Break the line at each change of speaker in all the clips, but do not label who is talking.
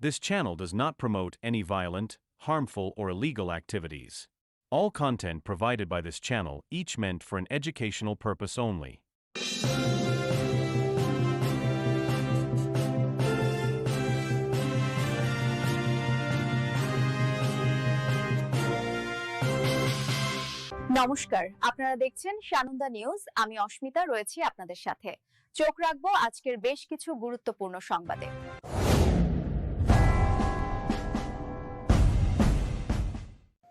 This channel does not promote any violent, harmful, or illegal activities. All content provided by this channel each meant for an educational purpose only.
নমস্কার আপনারা দেখছেন Sananda news আমি অস্মিতা রয়েছি আপনাদের সাথে চোখ রাখবো আজকের বেশ কিছু গুরুত্বপূর্ণ সংবাদে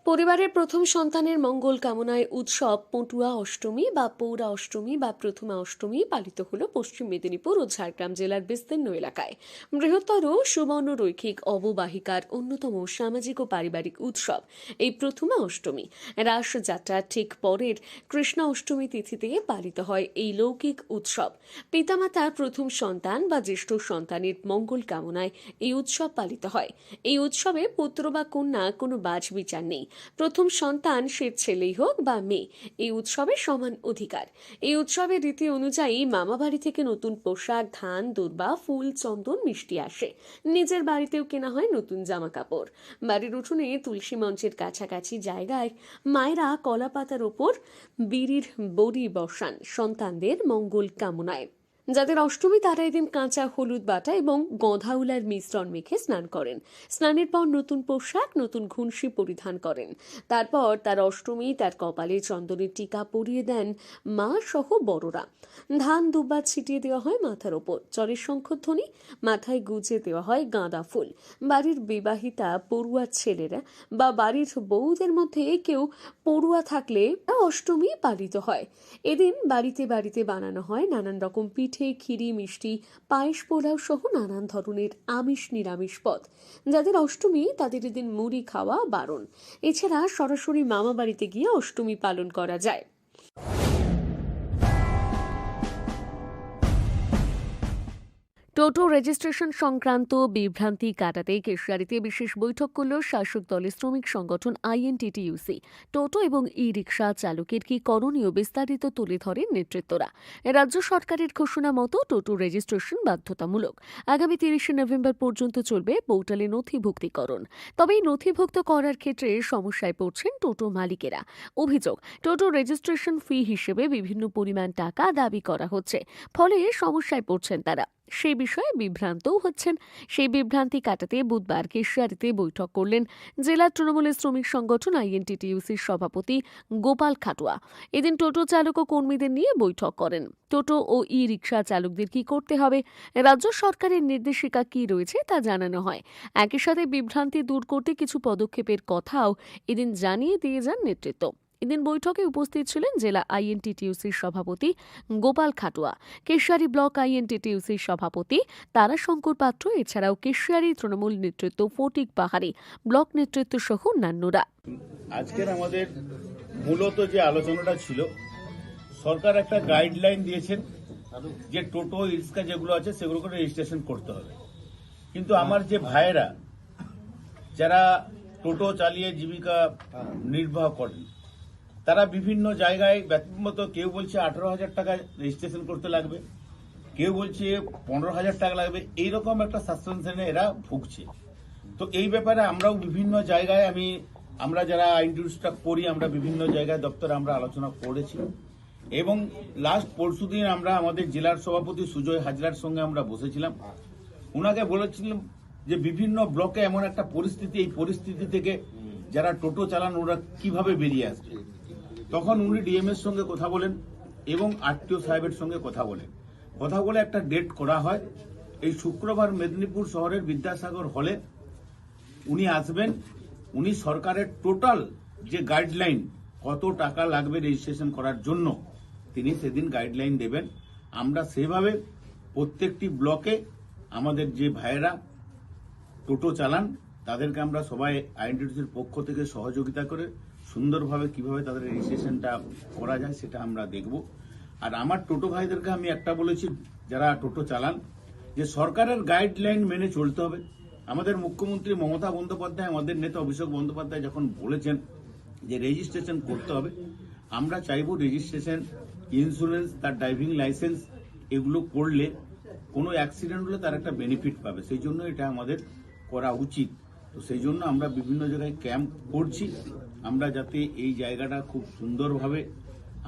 পরিবারের প্রথম সন্তানের মঙ্গল কামনায় উৎসব পটুয়া অষ্টমী বা পৌরা অষ্টমী বা প্রথমা অষ্টমী পালিত হল পশ্চিম মেদিনীপুর ও ঝাড়গ্রাম জেলার বিস্তীর্ণ এলাকায়। বৃহত্তর সুবর্ণ রৈখিক অববাহিকার অন্যতম সামাজিক ও পারিবারিক উৎসব এই প্রথমা অষ্টমী। রাস যাত্রার ঠিক পরের কৃষ্ণা অষ্টমী তিথিতে পালিত হয় এই লৌকিক উৎসব। পিতামাতার প্রথম সন্তান বা জ্যেষ্ঠ সন্তানের মঙ্গল কামনায় এই উৎসব পালিত হয়। এই উৎসবে পুত্র বা কন্যা কোনো বাজ বিচার নেই। প্রথম সন্তান সে ছেলেই হোক বা মেয়ে, এই উৎসবে সমান অধিকার। এই উৎসবের রীতি অনুযায়ী মামা বাড়ি থেকে নতুন পোশাক, ধান দুর্বা ফুল, চন্দন, মিষ্টি আসে। নিজের বাড়িতেও কেনা হয় নতুন জামা কাপড় বাড়ির উঠোনে তুলসী মঞ্চের কাছাকাছি জায়গায় মায়েরা কলা পাতার ওপর বিড়ির বড়ি বসান সন্তানদের মঙ্গল কামনায়। যাদের অষ্টমী তারা এদিন কাঁচা হলুদ বাটা এবং গঁধাউলার মিশ্রণ মেখে স্নান করেন। স্নানের পর নতুন পোশাক, নতুন ঘুনসি পরিধান করেন। তারপর তার অষ্টমী তার কপালে চন্দনের টিকা পরিয়ে দেন মা সহ বড়রা। ধান দুব্বা ছিটিয়ে দেওয়া হয় মাথার ওপর। চরের শঙ্খধ্বনি মাথায় গুজে দেওয়া হয় গাঁদা ফুল। বাড়ির বিবাহিতা, পড়ুয়া ছেলেরা বা বাড়ির বউদের মধ্যে কেউ পড়ুয়া থাকলে অষ্টমী পালিত হয়। এদিন বাড়িতে বাড়িতে বানানো হয় নানান রকম পিঠে ক্ষীরি মিষ্টি, পায়েস পোলাও সহ নানান ধরনের আমিষ নিরামিষ পদ। যাদের অষ্টমী, তাদের এদিন মুড়ি খাওয়া বারণ। এছাড়া সরাসরি মামা বাড়িতে গিয়ে অষ্টমী পালন করা যায়। টোটো রেজিস্ট্রেশন সংক্রান্ত বিভ্রান্তি কাটাতে কেশিয়ারিতে বিশেষ বৈঠক করল শাসক দলের শ্রমিক সংগঠন আইএনটিটিইউসি। টোটো এবং ই রিক্সা চালকের কি করণীয় বিস্তারিত তুলে ধরেন নেতৃত্বরা। রাজ্য সরকারের ঘোষণা মতো টোটো রেজিস্ট্রেশন বাধ্যতামূলক। আগামী তিরিশে নভেম্বর পর্যন্ত চলবে পোর্টালে নথিভুক্তিকরণ। তবে এই নথিভুক্ত করার ক্ষেত্রে সমস্যায় পড়ছেন টোটো মালিকেরা। অভিযোগ, টোটো রেজিস্ট্রেশন ফি হিসেবে বিভিন্ন পরিমাণ টাকা দাবি করা হচ্ছে। ফলে সমস্যায় পড়ছেন তারা। সেই বিষয়ে বিভ্রান্তও হচ্ছেন। সেই বিভ্রান্তি কাটাতে বুধবার কেশিয়ারিতে বৈঠক করলেন জেলা তৃণমূলের শ্রমিক সংগঠন আইএনটিটিইউসির সভাপতি গোপাল খাটুয়া। এদিন টোটো চালক ও কর্মীদের নিয়ে বৈঠক করেন। টোটো ও ই রিক্সা চালকদের কি করতে হবে? রাজ্য সরকারের নির্দেশিকা কি রয়েছে তা জানানো হয়। একই সাথে বিভ্রান্তি দূর করতে কিছু পদক্ষেপের কথাও এদিন জানিয়ে দিয়ে যান নেতৃত্ব। এদিন বৈঠকে উপস্থিত ছিলেন জেলা আইএনটিটিউসির সভাপতি গোপাল খাটুয়া, কেশিয়ারি ব্লক আইএনটিটিউসির সভাপতি তারাশঙ্কর পাত্র, এছাড়াও কেশিয়ারি তৃণমূল নেতৃত্ব ফটিক পাহাড়ি, ব্লক নেতৃত্ব সহ অন্যান্যরা।
আজকের আমাদের মূলত যে আলোচনাটা ছিল, সরকার একটা গাইডলাইন দিয়েছেন যে টোটো, রিক্সা যেগুলো আছে সেগুলোকে রেজিস্ট্রেশন করতে হবে। কিন্তু আমার যে ভাইয়েরা, যারা টোটো চালিয়ে জীবিকা নির্বাহ করেন তারা বিভিন্ন জায়গায় ব্যক্তিগত কেউ বলছে আঠারো হাজার টাকা রেজিস্ট্রেশন করতে লাগবে, কেউ বলছে পনেরো হাজার টাকা লাগবে, এইরকম একটা সাসপেনশনে এরা ভুগছে। তো এই ব্যাপারে আমরাও বিভিন্ন জায়গায় আমি, আমরা যারা ইন্টারভিউসটা করি আমরা বিভিন্ন জায়গায় দপ্তরে আমরা আলোচনা করেছি। এবং লাস্ট পরশুদিন আমরা আমাদের জেলার সভাপতি সুজয় হাজরার সঙ্গে আমরা বসেছিলাম। ওনাকে বলেছিলাম যে বিভিন্ন ব্লকে এমন একটা পরিস্থিতি, এই পরিস্থিতি থেকে যারা টোটো চালান, ওরা কীভাবে বেরিয়ে আসবে? তখন উনি ডিএম এর সঙ্গে কথা বলেন এবং আরটিও সাহেবের সঙ্গে কথা বলেন। কথা বলে একটা ডেট করা হয়। এই শুক্রবার মেদিনীপুর শহরের বিদ্যাসাগর হলে উনি আসবেন। উনি সরকারের টোটাল যে গাইডলাইন কত টাকা লাগবে রেজিস্ট্রেশন করার জন্য, তিনি সেদিন গাইডলাইন দেবেন। আমরা সেভাবে প্রত্যেকটি ব্লকে আমাদের যে ভাইয়েরা টোটো চালান, তাদেরকে আমরা সবাই আইডেন্টিটির পক্ষ থেকে সহযোগিতা করে সুন্দরভাবে কীভাবে তাদের রেজিস্ট্রেশনটা করা যায় সেটা আমরা দেখব। আর আমার টোটো ভাইদেরকে আমি একটা বলেছি, যারা টোটো চালান, যে সরকারের গাইডলাইন মেনে চলতে হবে। আমাদের মুখ্যমন্ত্রী মমতা বন্দ্যোপাধ্যায়, আমাদের নেতা অভিষেক বন্দ্যোপাধ্যায় যখন বলেছেন যে রেজিস্ট্রেশন করতে হবে, আমরা চাইব রেজিস্ট্রেশন ইন্স্যুরেন্স তার ড্রাইভিং লাইসেন্স এগুলো করলে কোনো অ্যাক্সিডেন্ট হলে তার একটা বেনিফিট পাবে। সেই জন্য এটা আমাদের করা উচিত। তো সেই জন্য আমরা বিভিন্ন জায়গায় ক্যাম্প করছি। আমরা যাতে এই জায়গাটা খুব সুন্দরভাবে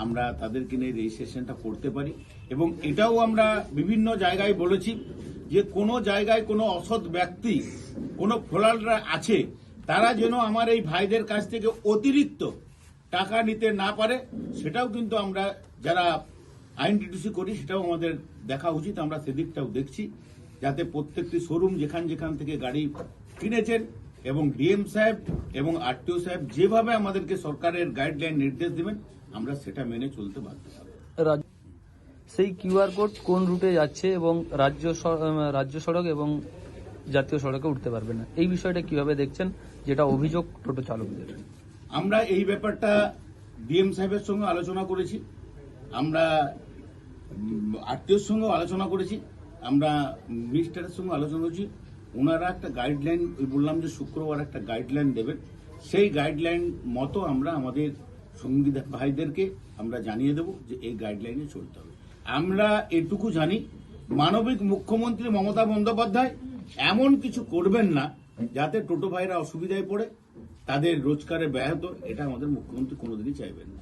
আমরা তাদেরকে নিয়ে রেজিস্ট্রেশনটা করতে পারি। এবং এটাও আমরা বিভিন্ন জায়গায় বলেছি যে কোনো জায়গায় কোনো অসৎ ব্যক্তি, কোনো ফোলাররা আছে, তারা যেন আমার এই ভাইদের কাছ থেকে অতিরিক্ত টাকা নিতে না পারে, সেটাও কিন্তু আমরা যারা আইন ডিটিসি করি, সেটাও আমাদের দেখা উচিত। আমরা সেদিকটাও দেখছি। যাতে প্রত্যেকটি শোরুম যেখান যেখান থেকে গাড়ি কিনেছেন এবং ডিএম সাহেব এবং আরটিও সাহেব যেভাবে আমাদেরকে সরকারের গাইডলাইন নির্দেশ দেবেন আমরা সেটা মেনে চলতে বাধ্য
রাজ- সেই কিউআর কোড কোন রুটে যাচ্ছে এবং রাজ্য রাজ্য সড়ক এবং জাতীয় সড়কে উঠতে পারবে না? এই বিষয়টা কীভাবে দেখছেন? যেটা অভিযোগ টোটো চালকদের।
আমরা এই ব্যাপারটা ডিএম সাহেবের সঙ্গে আলোচনা করেছি আমরা আত্মীয়র সঙ্গে আলোচনা করেছি আমরা মিনিস্টারের সঙ্গে আলোচনা করেছি ওনারা একটা গাইডলাইন বললাম যে শুক্রবার একটা গাইডলাইন দেবেন সেই গাইডলাইন মতো আমরা আমাদের সঙ্গী ভাইদেরকে আমরা জানিয়ে দেব যে এই গাইডলাইনে চলতে হবে। আমরা এটুকু জানি, মানবিক মুখ্যমন্ত্রী মমতা বন্দ্যোপাধ্যায় এমন কিছু করবেন না যাতে টোটো ভাইরা অসুবিধায় পড়ে, তাদের রোজগারে ব্যাহত, এটা আমাদের মুখ্যমন্ত্রী কোনোদিনই চাইবেন না।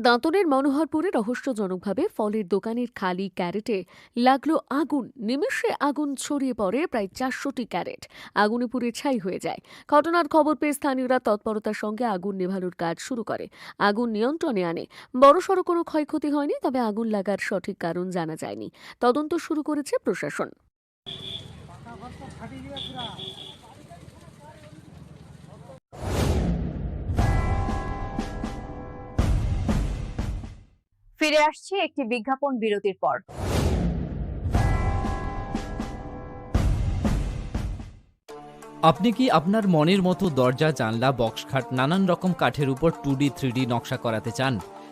দাঁতনের মনোহরপুরে রহস্যজনকভাবে ফলের দোকানের খালি ক্যারেটে লাগল আগুন। নিমেষে আগুন ছড়িয়ে পড়ে প্রায় চারশোটি ক্যারেট। আগুনে পুড়ে ছাই হয়ে যায়। ঘটনার খবর পেয়ে স্থানীয়রা তৎপরতার সঙ্গে আগুন নেভানোর কাজ শুরু করে। আগুন নিয়ন্ত্রণে আনে। বড়সড় কোনো ক্ষয়ক্ষতি হয়নি, তবে আগুন লাগার সঠিক কারণ জানা যায়নি। তদন্ত শুরু করেছে প্রশাসন।
ফিরে আসছি একটি বিজ্ঞাপন বিরতির পর।
আপনি কি আপনার মনের মতো দরজা, জানলা বক্স খাট নানান রকম কাঠের উপর টু ডি, থ্রি নকশা করাতে চান?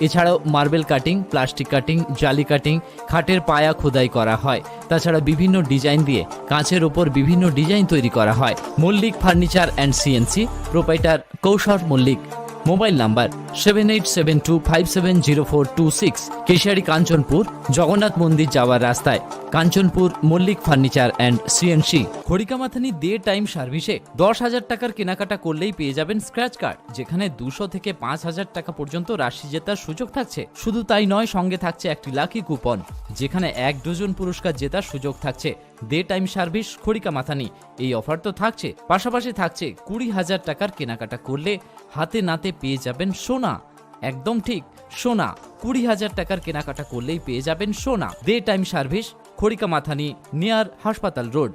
এছাড়াও মার্বেল কাটিং, প্লাস্টিক কাটিং, জালি কাটিং, খাটের পায়া খোদাই করা হয়। তাছাড়া বিভিন্ন ডিজাইন দিয়ে কাঁচের ওপর বিভিন্ন ডিজাইন তৈরি করা হয়। Mallick furniture and CNC, proprietor Koushal Mallick. Mobile number seven eight seven two five seven zero four two six Keshiary Kanchanpur, Jagannath মন্দির যাওয়ার রাস্তায়। Kanchanpur Mallick furniture and CNC Kharikamathani day time সার্ভিসে দশ হাজার টাকার কেনাকাটা করলেই পেয়ে যাবেন স্ক্র্যাচ কার্ড, যেখানে দুশো থেকে পাঁচ হাজার টাকা পর্যন্ত রাশি জেতার সুযোগ থাকছে। শুধু তাই নয়, সঙ্গে থাকছে একটি লাকি কুপন, যেখানে এক ডজন পুরস্কার জেতার সুযোগ থাকছে। Day time service Kharika Mathani. এই অফার তো থাকছে, পাশাপাশি থাকছে কুড়ি হাজার টাকার কেনাকাটা করলে হাতে নাতে পেয়ে যাবেন সোনা। একদম ঠিক, সোনা, কুড়ি হাজার টাকার কেনাকাটা করলেই পেয়ে যাবেন সোনা। Day time service Kharika Mathani, near হাসপাতাল রোড।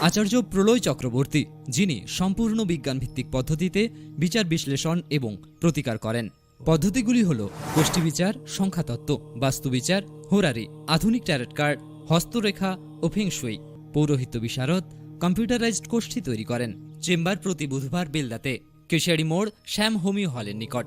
আচার্য প্রলয় চক্রবর্তী, যিনি সম্পূর্ণ বিজ্ঞানভিত্তিক পদ্ধতিতে বিচার বিশ্লেষণ এবং প্রতিকার করেন। পদ্ধতিগুলি হল গোষ্ঠীবিচার সংখ্যাতত্ত্ব বাস্তুবিচার হোরারি, আধুনিক ট্যারেট কার্ড হস্তরেখা ও ফেংশুই পৌরোহিত্য বিশারদ, কম্পিউটারাইজড গোষ্ঠী তৈরি করেন, চেম্বার প্রতি বুধবার বেলদাতে, কেশিয়ারি মোড় শ্যাম হোমিও হলের নিকট।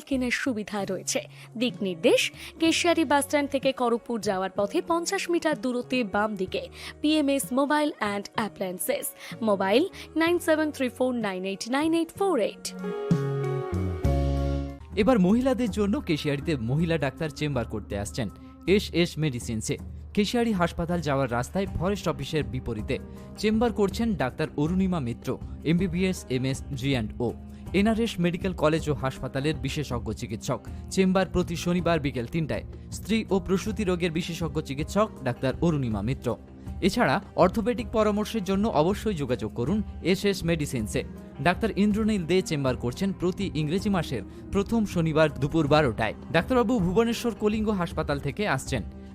কেনার সুবিধা রয়েছে। দিক নির্দেশ, কেশিয়ারি বাসস্ট্যান্ড থেকে করপুর যাওয়ার পথে পঞ্চাশ মিটার দূরত্বে বাম দিকে PMS mobile and appliances mobile nine seven three four nine eight nine eight four eight.
এবার মহিলাদের জন্য কেশিয়ারিতে মহিলা ডাক্তার চেম্বার করতে আসছেন এস এস মেডিসিনসে। কেশিয়ারি হাসপাতাল যাওয়ার রাস্তায় ফরেস্ট অফিসের বিপরীতে চেম্বার করছেন doctor Arunima Mitra, MBBS M S G and O. NRS medical college ও হাসপাতালের বিশেষজ্ঞ চিকিৎসক। চেম্বার প্রতি শনিবার বিকেল তিনটায় স্ত্রী ও প্রসূতি রোগের বিশেষজ্ঞ চিকিৎসক ডাক্তার অরুণিমা মিত্র। এছাড়া অর্থোপেডিক পরামর্শের জন্য অবশ্যই যোগাযোগ করুন এস এস মেডিসিনসে। ডাক্তার ইন্দ্রনীল দে চেম্বার করছেন প্রতি ইংরেজি মাসের প্রথম শনিবার দুপুর বারোটায়। ডাক্তারবাবু ভুবনেশ্বর কলিঙ্গ হাসপাতাল থেকে আসছেন।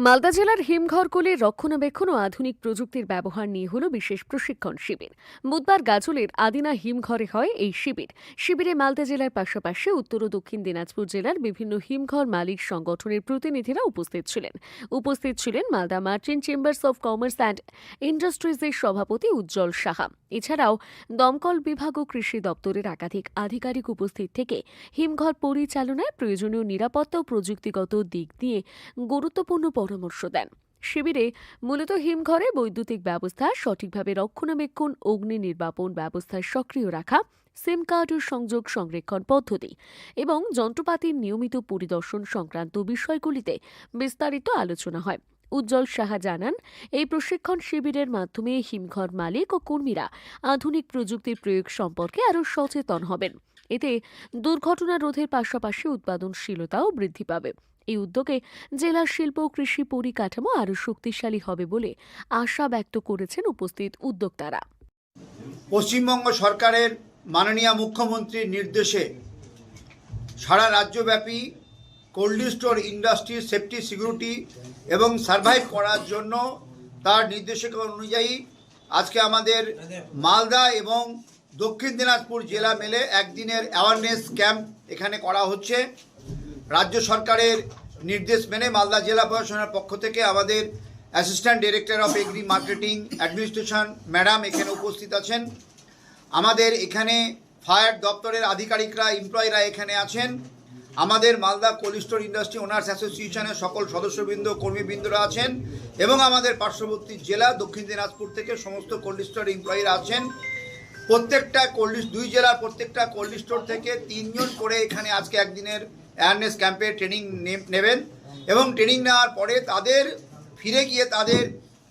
মালদা জেলার হিমঘরগুলির রক্ষণাবেক্ষণ ও আধুনিক প্রযুক্তির ব্যবহার নিয়ে হল বিশেষ প্রশিক্ষণ শিবির। বুধবার গাজলের আদিনা হিমঘরে হয় এই শিবির। শিবিরে মালদা জেলার পাশাপাশি উত্তর ও দক্ষিণ দিনাজপুর জেলার বিভিন্ন হিমঘর মালিক সংগঠনের প্রতিনিধিরা উপস্থিত ছিলেন। উপস্থিত ছিলেন Malda merchant chambers of commerce and ইন্ডাস্ট্রিজের সভাপতি উজ্জ্বল সাহা। এছাড়াও দমকল বিভাগ ও কৃষি দপ্তরের একাধিক আধিকারিক উপস্থিত থেকে হিমঘর পরিচালনায় প্রয়োজনীয় নিরাপত্তা ও প্রযুক্তিগত দিক দিয়ে গুরুত্বপূর্ণ পরামর্শ দেন। শিবিরে মূলত হিমঘরে বৈদ্যুতিক ব্যবস্থা, সঠিকভাবে রক্ষণাবেক্ষণ, অগ্নি নির্বাপন ব্যবস্থা সক্রিয় রাখা, সিম কার্ড সংযোগ সংরক্ষণ পদ্ধতি এবং যন্ত্রপাতির নিয়মিত পরিদর্শন সংক্রান্ত বিষয়গুলিতে বিস্তারিত আলোচনা হয়। উজ্জ্বল সাহা জানান, এই প্রশিক্ষণ শিবিরের মাধ্যমে হিমঘর মালিক ও কর্মীরা আধুনিক প্রযুক্তির প্রয়োগ সম্পর্কে আরও সচেতন হবেন। এতে দুর্ঘটনা রোধের পাশাপাশি উৎপাদনশীলতাও বৃদ্ধি পাবে। এই উদ্যোগে জেলার শিল্প ও কৃষি পরিকাঠামো আরও শক্তিশালী হবে বলে আশা ব্যক্ত করেছেন উপস্থিত উদ্যোক্তারা।
পশ্চিমবঙ্গ সরকারের মাননীয় মুখ্যমন্ত্রীর নির্দেশে সারা রাজ্যব্যাপী cold store industry safety, security এবং সার্ভাইভ করার জন্য তার নির্দেশিকা অনুযায়ী আজকে আমাদের মালদা এবং দক্ষিণ দিনাজপুর জেলা মেলে একদিনের অ্যাওয়ারনেস ক্যাম্প এখানে করা হচ্ছে। রাজ্য সরকারের নির্দেশ মেনে মালদা জেলা প্রশাসনের পক্ষ থেকে আমাদের assistant director of agri marketing administration madam এখানে উপস্থিত আছেন। আমাদের এখানে ফায়ার দপ্তরের আধিকারিকরা এমপ্লয়িরা এখানে আছেন। আমাদের Malda cold store industry owners অ্যাসোসিয়েশনের সকল সদস্যবৃন্দ, কর্মীবৃন্দরা আছেন এবং আমাদের পার্শ্ববর্তী জেলা, দক্ষিণ দিনাজপুর থেকে সমস্ত কোল্ড স্টোর এমপ্লয়িরা আছেন। প্রত্যেকটা কোল্ড দুই জেলার প্রত্যেকটা কোল্ড স্টোর থেকে তিনজন করে এখানে আজকে একদিনের অ্যাওয়ারনেস ক্যাম্পে ট্রেনিং নেবেন এবং ট্রেনিং নেওয়ার পরে তাদের ফিরে গিয়ে তাদের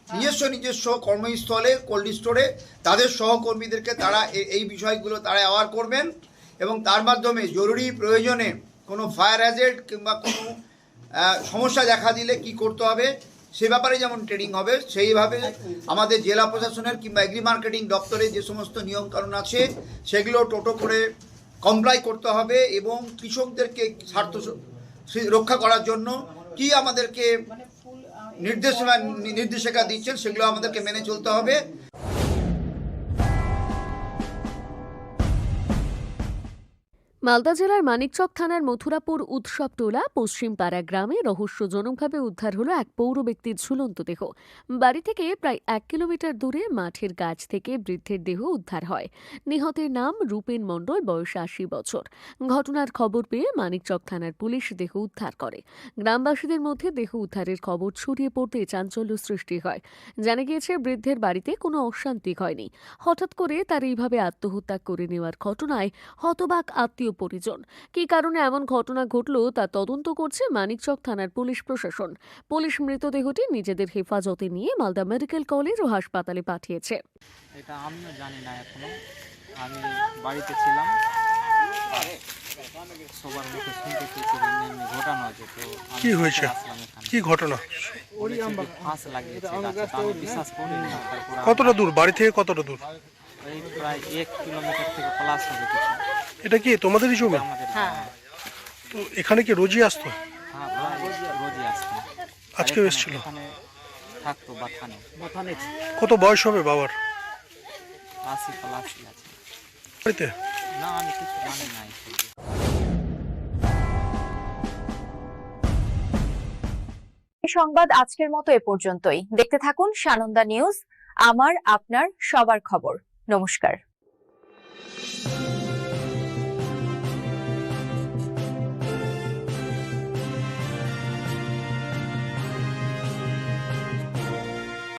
নিজস্ব নিজস্ব কর্মস্থলে কোল্ড স্টোরে তাদের সহকর্মীদেরকে তারা এই বিষয়গুলো তারা অ্যাওয়ার করবেন এবং তার মাধ্যমে জরুরি প্রয়োজনে কোনো ফায়ার হ্যাজেড কিংবা কোনো সমস্যা দেখা দিলে কি করতে হবে সে ব্যাপারে যেমন ট্রেনিং হবে, সেইভাবে আমাদের জেলা প্রশাসনের কিংবা এগ্রি মার্কেটিং দপ্তরে যে সমস্ত নিয়মকানুন আছে, সেগুলো টোটো করে কমপ্লাই করতে হবে এবং কৃষকদেরকে স্বার্থ রক্ষা করার জন্য কি আমাদেরকে নির্দেশনা, নির্দেশিকা দিচ্ছেন, সেগুলো আমাদেরকে মেনে চলতে হবে।
মালদা জেলার মানিকচক থানার মথুরাপুর উৎসব টোলা পশ্চিমপাড়া গ্রামে রহস্যজনকভাবে উদ্ধার হলো এক পৌর ব্যক্তির ঝুলন্ত দেহ। বাড়ি থেকে প্রায় এক কিলোমিটার দূরে মাঠের গাছ থেকে বৃদ্ধের দেহ উদ্ধার হয়। নিহতের নাম রূপেন মণ্ডল, বয়স আশি বছর। ঘটনার খবর পেয়ে মানিকচক থানার পুলিশ দেহ উদ্ধার করে। গ্রামবাসীদের মধ্যে দেহ উদ্ধারের খবর ছড়িয়ে পড়তে চাঞ্চল্য সৃষ্টি হয়। জানা গিয়েছে, বৃদ্ধের বাড়িতে কোনো অশান্তি হয়নি। হঠাৎ করে তার এইভাবে আত্মহত্যা করে নেওয়ার ঘটনায় হতবাক আত্মীয় পরিজন। কী কারণে এমন ঘটনা ঘটল তা তদন্ত করছে মানিকচক থানার পুলিশ প্রশাসন। পুলিশ মৃতদেহটি নিজেদের হেফাজতে নিয়ে মালদা মেডিকেল কলেজ ও হাসপাতালে পাঠিয়েছে।
এটা আমিও জানি না এখনও। আমি বাড়িতে ছিলাম। সবার মুখে শুনতে পেয়েছি যে এমনি তো
কি হয়েছে?
ছুটে আসলাম এখানে।
কি ঘটনা?
ফাঁস লাগিয়েছে আমি বিশ্বাস করিনি। তারপর
কতটা দূর? বাড়ি থেকে কতটা দূর?
এই প্রায় এক কিলোমিটার থেকে প্লাস হবে কিছু।
এটা কি তোমাদেরই জমি?
আমাদের
তো এখানে কি রোজই আসতো?
হ্যাঁ প্রায় রোজই
আজকেও এসেছিল?
এখানে থাকতো বাথানে।
কত বয়স হবে বাবার?
আশি প্লাসই আছে।
বাড়িতে?
না আমি কিছু জানি না
এই সংবাদ আজকের মতো এ পর্যন্তই। দেখতে থাকুন সানন্দা নিউজ আমার আপনার সবার খবর। নমস্কার।